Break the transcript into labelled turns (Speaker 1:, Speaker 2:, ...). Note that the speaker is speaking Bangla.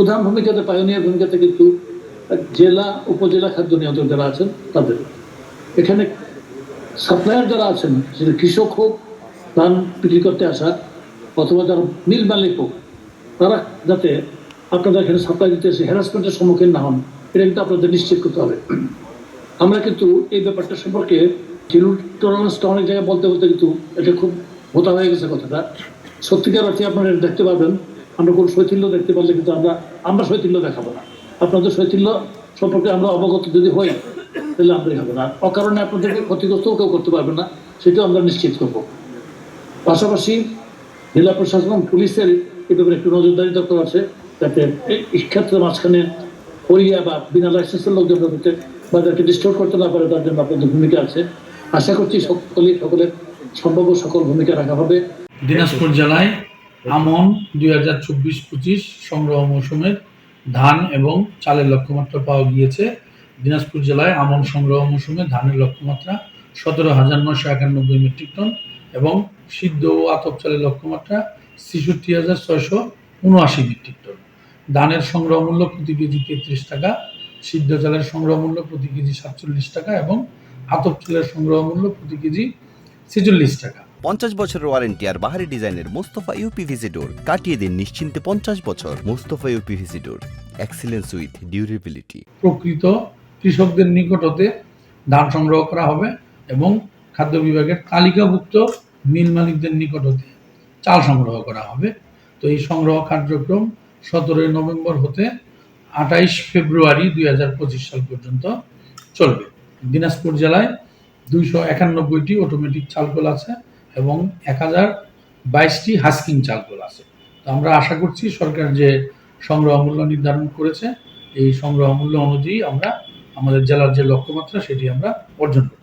Speaker 1: প্রধান ভূমিকাতে পায়োনিয়ার ভূমিকাতে কিন্তু জেলা, উপজেলা খাদ্য নিয়ন্ত্রক যারা আছেন, তাদের। এখানে সাপ্লায়ার যারা আছেন, সেটা কৃষক হোক, ধান বিক্রি করতে আসা, অথবা যারা মিল মালিক হোক, তারা যাতে আপনাদের এখানে সাপ্লাই দিতে এসে হ্যারাসমেন্টের সম্মুখীন না হন, এটা কিন্তু আপনাদের নিশ্চিত করতে হবে। আমরা কিন্তু এই ব্যাপারটা সম্পর্কে টলারেন্সটা অনেক জায়গায় বলতে বলতে কিন্তু এটা খুব ভোতা হয়ে গেছে কথাটা। সত্যিকার অর্থে আপনারা দেখতে পাবেন আমরা কোনো শৈথিল্য দেখতে পারলে কিন্তু আমরা আমরা শৈথিল্য দেখাবো না। আপনাদের শৈথিল্য সম্পর্কে আমরা অবগত যদি হই, তাহলে আমরা হবে না। অকারণে আপনাদেরকে ক্ষতিগ্রস্তও কেউ করতে পারবে না, সেটাও আমরা নিশ্চিত করব। পাশাপাশি জেলা প্রশাসন, পুলিশের এ ব্যাপারে একটু নজরদারি দরকার আছে, যাতে এই ক্ষেত্রে মাঝখানে হরিয়া বা বিনা লাইসেন্সের লোকজন যাতে বাজারকে ডিস্টোর করতে না পারে, তার জন্য আপনাদের ভূমিকা আছে। আশা করছি সকলেই সকলের সম্ভাব্য সকল ভূমিকা রাখা হবে।
Speaker 2: দিনাজপুর জেলায় আমন দুই হাজার চব্বিশ পঁচিশ সংগ্রহ মৌসুমের ধান এবং চালের লক্ষ্যমাত্রা পাওয়া গিয়েছে। দিনাজপুর জেলায় আমন সংগ্রহ মৌসুমে ধানের লক্ষ্যমাত্রা সতেরো হাজার নশো একানব্বই মেট্রিক টন এবং সিদ্ধ ও আতপ চালের লক্ষ্যমাত্রা ছেষট্টি হাজার ছয়শো উনআশি মেট্রিক টন। ধানের সংগ্রহ মূল্য প্রতি কেজি তেত্রিশ টাকা, সিদ্ধ চালের সংগ্রহ মূল্য প্রতি কেজি সাতচল্লিশ টাকা এবং আতপ চালের সংগ্রহ মূল্য প্রতি কেজি ছেচল্লিশ টাকা।
Speaker 3: পঞ্চাশ বছরের ওয়ারেন্টি আর বাহারি ডিজাইনের মোস্তফা ইউপিভিসি ডোর কাটিয়ে দিন নিশ্চিন্তে পঞ্চাশ বছর। Mostafa UPVC door excellence with durability
Speaker 2: প্রকৃত কৃষকদের নিকট হতে ধান সংগ্রহ করা হবে এবং খাদ্য বিভাগের তালিকাভুক্ত মিল মালিকদের নিকট হতে চাল সংগ্রহ করা হবে। তো এই সংগ্রহ কার্যক্রম সতেরোই নভেম্বর হতে আঠাইশ ফেব্রুয়ারি দুই হাজার পঁচিশ সাল পর্যন্ত চলবে। দিনাজপুর জেলায় দুইশো একানব্বইটি অটোমেটিক চালকল আছে। এবং এক হাজার বাইশটি হাস্কিং চালকল আছে। তো আমরা আশা করছি সরকার যে সংগ্রহ মূল্য নির্ধারণ করেছে, এই সংগ্রহ মূল্য অনুযায়ী আমরা আমাদের জেলার যে লক্ষ্যমাত্রা, সেটি আমরা অর্জন করব।